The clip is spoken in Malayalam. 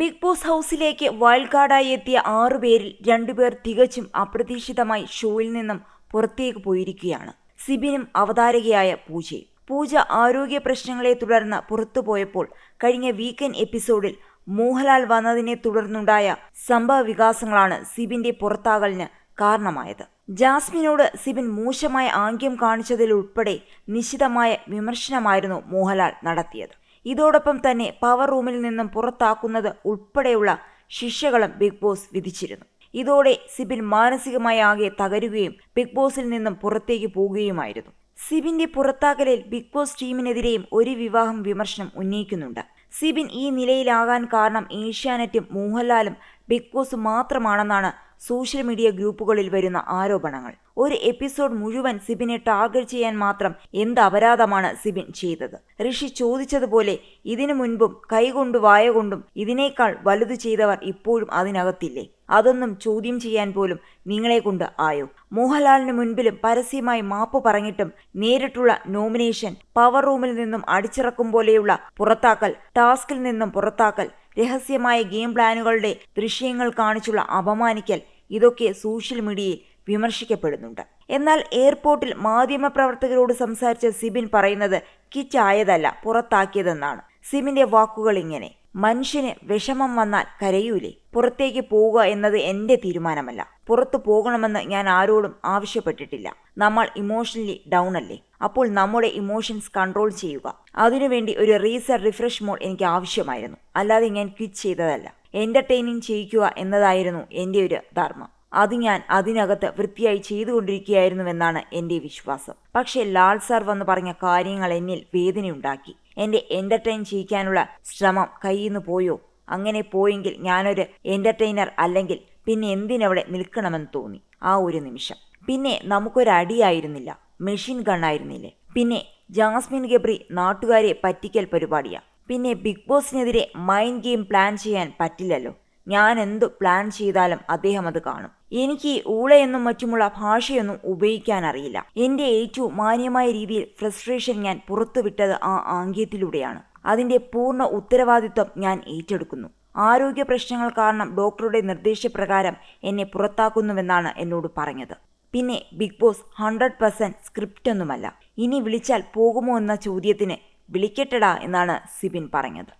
ബിഗ് ബോസ് ഹൗസിലേക്ക് വൈൽഡ് കാർഡായി എത്തിയ ആറുപേരിൽ രണ്ടുപേർ തികച്ചും അപ്രതീക്ഷിതമായി ഷോയിൽ നിന്നും പുറത്തേക്ക് പോയിരിക്കുകയാണ്. സിബിനും അവതാരകയായ പൂജയും പൂജ ആരോഗ്യ പ്രശ്നങ്ങളെ തുടർന്ന് പുറത്തുപോയപ്പോൾ കഴിഞ്ഞ വീക്കെൻഡ് എപ്പിസോഡിൽ മോഹൻലാൽ വന്നതിനെ തുടർന്നുണ്ടായ സംഭവ വികാസങ്ങളാണ് സിബിന്റെ പുറത്താകലിന് കാരണമായത്. ജാസ്മിനോട് സിബിൻ മോശമായ ആംഗ്യം കാണിച്ചതിലുൾപ്പെടെ നിശിതമായ വിമർശനമായിരുന്നു മോഹൻലാൽ നടത്തിയത്. ഇതോടൊപ്പം തന്നെ പവർ റൂമിൽ നിന്നും പുറത്താക്കുന്നത് ഉൾപ്പെടെയുള്ള ശിക്ഷകളും ബിഗ് ബോസ് വിധിച്ചിരുന്നു. ഇതോടെ സിബിൻ മാനസികമായി ആകെ തകരുകയും ബിഗ് ബോസിൽ നിന്നും പുറത്തേക്ക് പോവുകയുമായിരുന്നു. സിബിന്റെ പുറത്താക്കലിൽ ബിഗ് ബോസ് ടീമിനെതിരെയും ഒരു വിവാഹം വിമർശനം ഉന്നയിക്കുന്നുണ്ട്. സിബിൻ ഈ നിലയിലാകാൻ കാരണം ഏഷ്യാനെറ്റും മോഹൻലാലും ബിഗ് ബോസ് മാത്രമാണെന്നാണ് സോഷ്യൽ മീഡിയ ഗ്രൂപ്പുകളിൽ വരുന്ന ആരോപണങ്ങൾ. ഒരു എപ്പിസോഡ് മുഴുവൻ സിബിനെ ടാർഗറ്റ് ചെയ്യാൻ മാത്രം എന്ത് അപരാധമാണ് സിബിൻ ചെയ്തത്? ഋഷി ചോദിച്ചതുപോലെ ഇതിനു മുൻപും കൈകൊണ്ട് വായ കൊണ്ടും ഇതിനേക്കാൾ വലുത് ചെയ്തവർ ഇപ്പോഴും അതിനകത്തില്ലേ? അതൊന്നും ചോദ്യം ചെയ്യാൻ പോലും നിങ്ങളെ കൊണ്ട് ആയോ? മോഹൻലാലിന് മുൻപിലും പരസ്യമായി മാപ്പ് പറഞ്ഞിട്ടും നേരിട്ടുള്ള നോമിനേഷൻ പവർ റൂമിൽ നിന്നും അടിച്ചിറക്കും പോലെയുള്ള പുറത്താക്കൽ ടാസ്കിൽ നിന്നും പുറത്താക്കൽ രഹസ്യമായ ഗെയിം പ്ലാനുകളുടെ ദൃശ്യങ്ങൾ കാണിച്ചുള്ള അപമാനിക്കൽ ഇതൊക്കെ സോഷ്യൽ മീഡിയയിൽ വിമർശിക്കപ്പെടുന്നുണ്ട്. എന്നാൽ എയർപോർട്ടിൽ മാധ്യമപ്രവർത്തകരോട് സംസാരിച്ച സിബിൻ പറയുന്നത് കിച്ചായതല്ല പുറത്താക്കിയതെന്നാണ്. സിബിന്റെ വാക്കുകൾ ഇങ്ങനെ മനുഷ്യന് വിഷമം വന്നാൽ കരയൂലേ പുറത്തേക്ക് പോവുക എന്നത് എന്റെ തീരുമാനമല്ല പുറത്തു പോകണമെന്ന് ഞാൻ ആരോടും ആവശ്യപ്പെട്ടിട്ടില്ല നമ്മൾ ഇമോഷണലി ഡൗൺ അല്ലേ? അപ്പോൾ നമ്മുടെ ഇമോഷൻസ് കൺട്രോൾ ചെയ്യുക. അതിനുവേണ്ടി ഒരു റീസർ റിഫ്രഷ് മോഡ് എനിക്ക് ആവശ്യമായിരുന്നു. അല്ലാതെ ഞാൻ ക്വിറ്റ് ചെയ്തതല്ല. എന്റർടൈനിങ് ചെയ്യിക്കുക എന്നതായിരുന്നു എന്റെ ഒരു ധർമ്മം. അത് ഞാൻ അതിനകത്ത് വൃത്തിയായി ചെയ്തുകൊണ്ടിരിക്കുകയായിരുന്നുവെന്നാണ് എന്റെ വിശ്വാസം. പക്ഷേ ലാൽ സാർ വന്ന് പറഞ്ഞ കാര്യങ്ങൾ എന്നിൽ വേദനയുണ്ടാക്കി. എന്റെ എന്റർടൈൻ ചെയ്യിക്കാനുള്ള ശ്രമം കയ്യിൽ നിന്ന് പോയോ? അങ്ങനെ പോയെങ്കിൽ ഞാനൊരു എന്റർടൈനർ അല്ലെങ്കിൽ പിന്നെ എന്തിനവിടെ നിൽക്കണമെന്ന് തോന്നി. ആ ഒരു നിമിഷം. പിന്നെ നമുക്കൊരടിയായിരുന്നില്ല. മെഷീൻ ഗണ്ണായിരുന്നില്ലേ പിന്നെ ജാസ്മിൻ ഗബ്രി നാട്ടുകാരെ പറ്റിക്കൽ പരിപാടിയാ. പിന്നെ ബിഗ് ബോസിനെതിരെ മൈൻഡ് ഗെയിം പ്ലാൻ ചെയ്യാൻ പറ്റില്ലല്ലോ. ഞാൻ എന്തു പ്ലാൻ ചെയ്താലും അദ്ദേഹം അത് കാണും. എനിക്ക് ഊളയെന്നും മറ്റുമുള്ള ഭാഷയൊന്നും ഉപയോഗിക്കാൻ അറിയില്ല. എന്റെ ഏറ്റവും മാന്യമായ രീതിയിൽ ഫ്രസ്ട്രേഷൻ ഞാൻ പുറത്തുവിട്ടത് ആ ആംഗ്യത്തിലൂടെയാണ്. അതിന്റെ പൂർണ ഉത്തരവാദിത്വം ഞാൻ ഏറ്റെടുക്കുന്നു. ആരോഗ്യ പ്രശ്നങ്ങൾ കാരണം ഡോക്ടറുടെ നിർദ്ദേശപ്രകാരം എന്നെ പുറത്താക്കുന്നുവെന്നാണ് എന്നോട് പറഞ്ഞത്. പിന്നെ Bigg Boss hundred percent script ഒന്നുമല്ല ഇനി വിളിച്ചാൽ പോകുമോ എന്ന ചോദ്യത്തിന് വിളിക്കട്ടടാ എന്നാണ് സിബിൻ പറഞ്ഞത്.